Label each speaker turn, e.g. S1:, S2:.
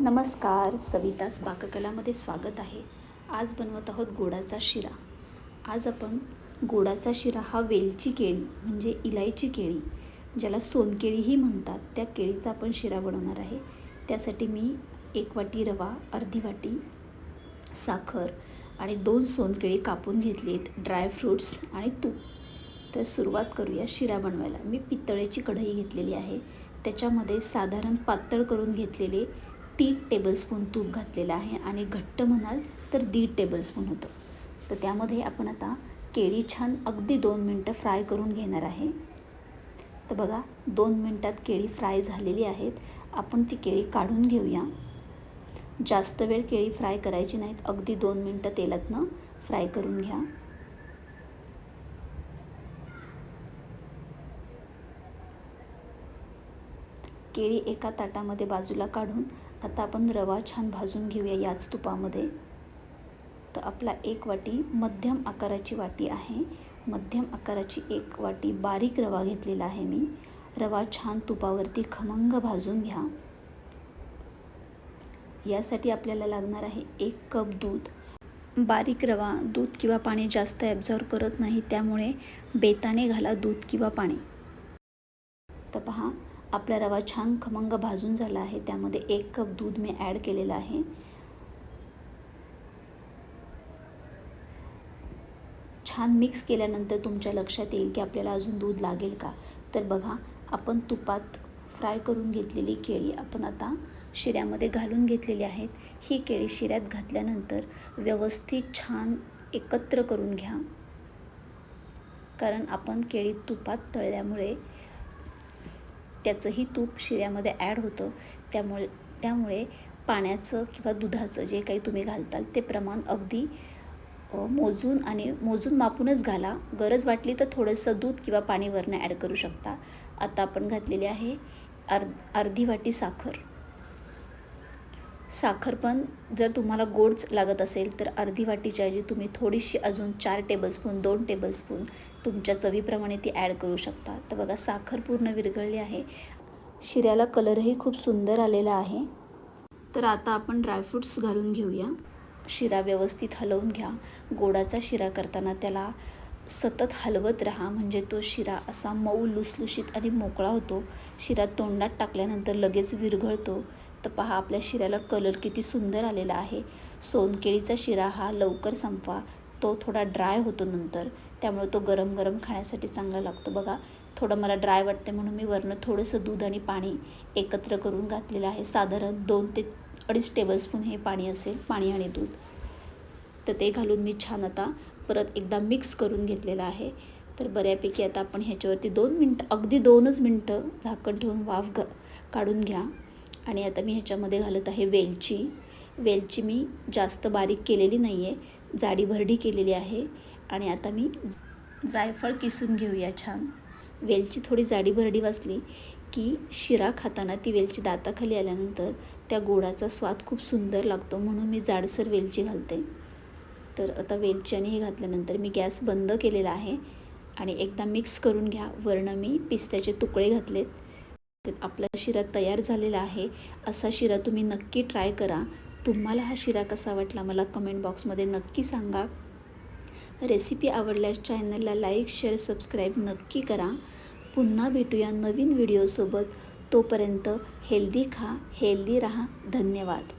S1: नमस्कार सविताच पाककलामध्ये स्वागत आहे. आज बनवत आहोत गोडाचा शिरा. आज आपण गोडाचा शिरा हा वेलची केळी म्हणजे इलायची केळी ज्याला सोनकेळीही म्हणतात त्या केळीचा आपण शिरा बनवणार आहे. त्यासाठी मी एक वाटी रवा अर्धी वाटी साखर आणि दोन सोनकेळी कापून घेतलीत ड्रायफ्रूट्स आणि तूप. तर सुरुवात करूया शिरा बनवायला. मी पितळेची कढई घेतलेली आहे. त्याच्यामध्ये साधारण पातळ करून घेतलेले तीन टेबलस्पून तूप घातलेलं आहे आणि घट्ट म्हणाल तर दीड टेबलस्पून होतं. तर त्यामध्ये आपण आता केळी छान अगदी दोन मिनटं फ्राय करून घेणार आहे. तर बघा दोन मिनटात केळी फ्राय झालेली आहेत. आपण ती केळी काढून घेऊया. जास्त वेळ केळी फ्राय करायची नाहीत. अगदी दोन मिनटं तेलातनं फ्राय करून घ्या. केळी एका ताटामध्ये बाजूला काढून आता आपण रवा छान भाजून घेऊया याच तुपामध्ये. तर आपला एक वाटी मध्यम आकाराची वाटी आहे. मध्यम आकाराची एक वाटी बारीक रवा घेतलेला आहे मी. रवा छान तुपावरती खमंग भाजून घ्या. यासाठी आपल्याला लागणार आहे एक कप दूध. बारीक रवा दूध किंवा पाणी जास्त ॲब्झॉर्व करत नाही त्यामुळे बेताने घाला दूध किंवा पाणी. तर पहा आपला रवा छान खमंग भाजून झाला आहे. त्यामध्ये एक कप दूध मी ॲड केलेलं आहे. छान मिक्स केल्यानंतर तुमच्या लक्षात येईल की आपल्याला अजून दूध लागेल का? तर बघा आपण तुपात फ्राय करून घेतलेली केळी आपण आता शिऱ्यामध्ये घालून घेतलेली आहेत. ही केळी शिऱ्यात घातल्यानंतर व्यवस्थित छान एकत्र करून घ्या. कारण आपण केळी तुपात तळल्यामुळे त्याचंही तूप शिऱ्यामध्ये ॲड होतं. त्यामुळे त्यामुळे पाण्याचं किंवा दुधाचं जे काही तुम्ही घालताल ते प्रमाण अगदी मोजून आणि मोजून मापूनच घाला. गरज वाटली तर थोडंसं दूध किंवा पाणी वरनं ॲड करू शकता. आता आपण घातलेली आहे अर् अर्धी वाटी साखर. साखर पण जर तुम्हाला गोडच लागत असेल तर अर्धी वाटीच्या ऐवजी तुम्ही थोडीशी अजून चार टेबलस्पून दोन टेबलस्पून तुमच्या चवीप्रमाणे ती ॲड करू शकता. तर बघा साखर पूर्ण विरघळली आहे. शिऱ्याला कलरही खूप सुंदर आलेला आहे. तर आता आपण ड्रायफ्रूट्स घालून घेऊया. शिरा व्यवस्थित हलवून घ्या. गोडाचा शिरा करताना त्याला सतत हलवत राहा. म्हणजे तो शिरा असा मऊ लुसलुशीत आणि मोकळा होतो. शिरा तोंडात टाकल्यानंतर लगेच विरघळतो. तर पहा आपल्या शिऱ्याला कलर किती सुंदर आलेला आहे. सोनकेळीचा शिरा हा लवकर संपवा. तो थोडा ड्राय होतो नंतर. त्यामुळे तो गरम गरम खाण्यासाठी चांगला लागतो बघा. थोडं मला ड्राय वाटते म्हणून मी वरनं थोडंसं दूध आणि पाणी एकत्र करून घातलेलं आहे. साधारण दोन ते अडीच टेबलस्पून हे पाणी असेल पाणी आणि दूध. तर ते घालून मी छान आता परत एकदा मिक्स करून घेतलेलं आहे. तर बऱ्यापैकी आता आपण ह्याच्यावरती दोन मिनटं अगदी दोनच मिनटं झाकण ठेवून वाफ घ काढून घ्या. आणि आता मी ह्याच्यामध्ये घालत आहे वेलची. वेलची मी जास्त बारीक केलेली नाही आहे जाडी भरडी केलेली आहे. आणि आता मी जायफळ किसून घेऊया छान. वेलची थोडी जाडी भरडी वाचली की शिरा खाताना ती वेलची दाताखाली आल्यानंतर त्या गोडाचा स्वाद खूप सुंदर लागतो म्हणून मी जाडसर वेलची घालते. तर आता वेलची आणि हे घातल्यानंतर मी गॅस बंद केलेला आहे. आणि एकदा मिक्स करून घ्या. वरनं मी पिस्त्याचे तुकडे घातलेत. व्यवस्थित आपला शिरा तयार झालेला आहे असा शिरा तुम्ही नक्की ट्राय करा. तुम्हाला हा शिरा कसा वाटला मला कमेंट बॉक्समध्ये नक्की सांगा. रेसिपी आवडल्यास चॅनलला लाईक शेअर सबस्क्राईब नक्की करा. पुन्हा भेटूया नवीन व्हिडिओसोबत तोपर्यंत हेल्दी खा हेल्दी राहा. धन्यवाद.